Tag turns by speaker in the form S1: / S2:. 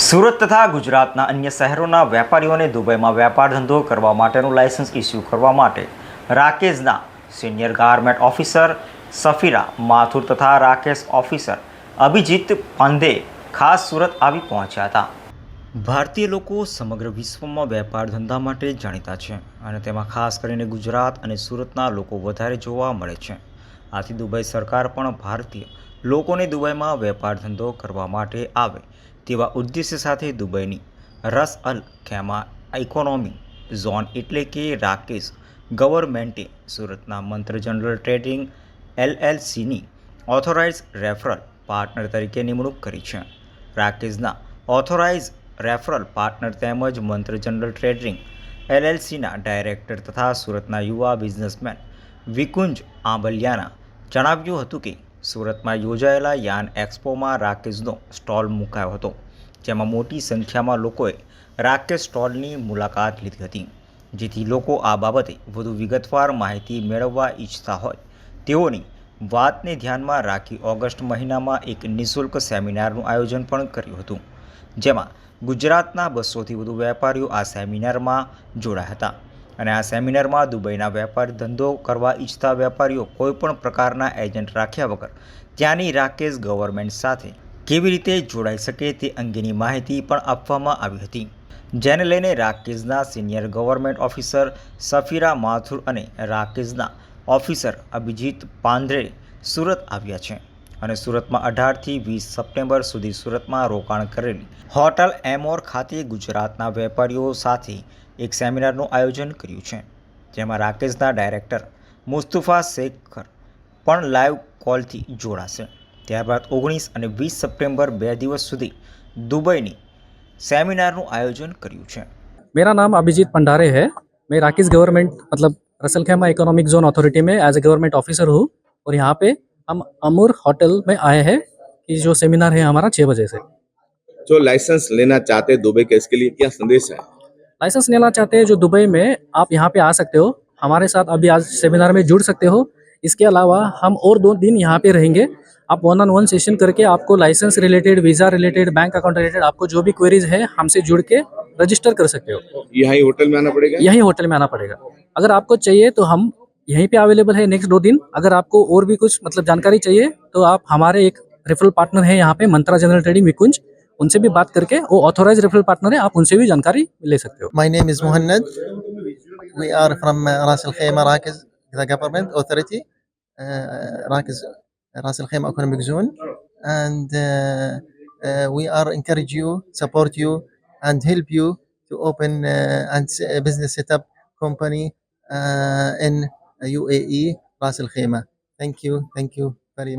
S1: સુરત તથા ગુજરાતના અન્ય શહેરોના વેપારીઓને દુબઈમાં વેપાર ધંધો કરવા માટેનું લાયસન્સ ઇસ્યુ કરવા માટે રાકેશના senior garment officer Safira Mathur તથા રાકેશ ઓફિસર અભિજીત પાંધે ખાસ સુરત આવી પહોંચ્યા હતા. ભારતીય લોકો સમગ્ર વિશ્વમાં વેપાર ધંધા માટે જાણીતા છે અને તેમાં ખાસ કરીને ગુજરાત અને સુરતના લોકો વધારે જોવા મળે છે. આથી દુબઈ સરકાર પણ ભારતીય લોકોને દુબઈમાં વેપાર ધંધો કરવા માટે આવે તેવા ઉદ્દેશ્ય સાથે દુબઈની રસ અલ ખેમા ઇકોનોમી ઝોન એટલે કે રાકેશ ગવર્મેન્ટે સુરતના મંત્ર જનરલ ટ્રેડિંગ એલએલસીની ઓથોરાઇઝ રેફરલ પાર્ટનર તરીકે નિમણૂક કરી છે. રાકેશના ઓથોરાઇઝ રેફરલ પાર્ટનર તેમજ મંત્ર જનરલ ટ્રેડિંગ એલએલસીના ડાયરેક્ટર તથા સુરતના યુવા બિઝનેસમેન વિકુંજ આંબલિયાના જણાવ્યું હતું કે સુરતમાં યોજાયેલા યાન એક્સપોમાં રાકેશનો સ્ટોલ મુકાયો હતો, જેમાં મોટી સંખ્યામાં લોકોએ રાકેશ સ્ટોલની મુલાકાત લીધી હતી, જેથી લોકો આ બાબતે વધુ વિગતવાર માહિતી મેળવવા ઈચ્છતા હોય. તેઓની વાતને ધ્યાનમાં રાખી ઓગસ્ટ મહિનામાં એક નિઃશુલ્ક સેમિનારનું આયોજન પણ કર્યું હતું, જેમાં ગુજરાતના બસોથી વધુ વેપારીઓ આ સેમિનારમાં જોડાયા હતા. અને આ સેમિનારમાં દુબઈના વેપાર ધંધો કરવા ઈચ્છતા વેપારીઓ કોઈપણ પ્રકારના એજન્ટ રાખ્યા વગર ત્યાંની રાકેશ ગવર્મેન્ટ સાથે કેવી રીતે જોડાઈ શકે તે અંગેની માહિતી પણ આપવામાં આવી હતી. જેને લઈને રાકેશના senior government officer Safira Mathur અને રાકેશના ઓફિસર અભિજીત પાંધરે સુરત આવ્યા છે. અને સુરતમાં અઢારથી વીસ સપ્ટેમ્બર સુધી સુરતમાં રોકાણ કરેલી હોટલ એમોર ખાતે ગુજરાતના વેપારીઓ સાથે એક સેમિનારનું આયોજન કર્યું છે જેમાં રાકેશના ડાયરેક્ટર મુસ્તુફા શેખર પણ લાઈવ કોલથી જોડાશે ત્યારબાદ ઓગણીસ અને વીસ સપ્ટેમ્બર બે દિવસ સુધી દુબઈની સેમિનારનું આયોજન કર્યું છે
S2: मेरा नाम अभिजीत भंडारे है मैं राकेश गवर्नमेंट मतलब Ras Al Khaimah Economic Zone Authority में एज ए गवर्नमेंट ऑफिसर हूँ और यहाँ पे हम अमूर होटल में आए हैं कि जो सेमिनार है हमारा छः बजे से।
S3: जो लाइसेंस लेना चाहते हैं दुबई के इसके लिए क्या संदेश है?
S2: लाइसेंस लेना चाहते हैं जो दुबई में आप यहाँ पे आ सकते हो हमारे साथ अभी आज सेमिनार में जुड़ सकते हो। इसके अलावा हम और दो दिन यहाँ पे रहेंगे। आप वन ऑन वन सेशन करके आपको license related visa related bank account related आपको जो भी क्वेरीज है हमसे जुड़ के रजिस्टर कर सकते हो।
S3: यहाँ होटल में आना पड़ेगा?
S2: यहीं होटल में आना पड़ेगा। अगर आपको चाहिए तो हम यहीं पे अवेलेबल है नेक्स्ट दो दिन। अगर आपको और भी कुछ मतलब जानकारी चाहिए तो आप हमारे एक रेफरल पार्टनर है यहाँ पे, मंत्रा जनरल ट्रेडिंग विकुंज। उनसे भी बात करके, वो ऑथोराइज रेफरल पार्टनर है, आप उनसे भी जानकारी ले सकते हो।
S4: My name is Mohannad we are from Ras Al Khaimah RAKEZ the government authority RAKEZ Ras Al Khaimah economic zone and we are encourage you support you and help you to open and business setup company in UAE, Ras Al Khaimah. Thank you, thank you very much.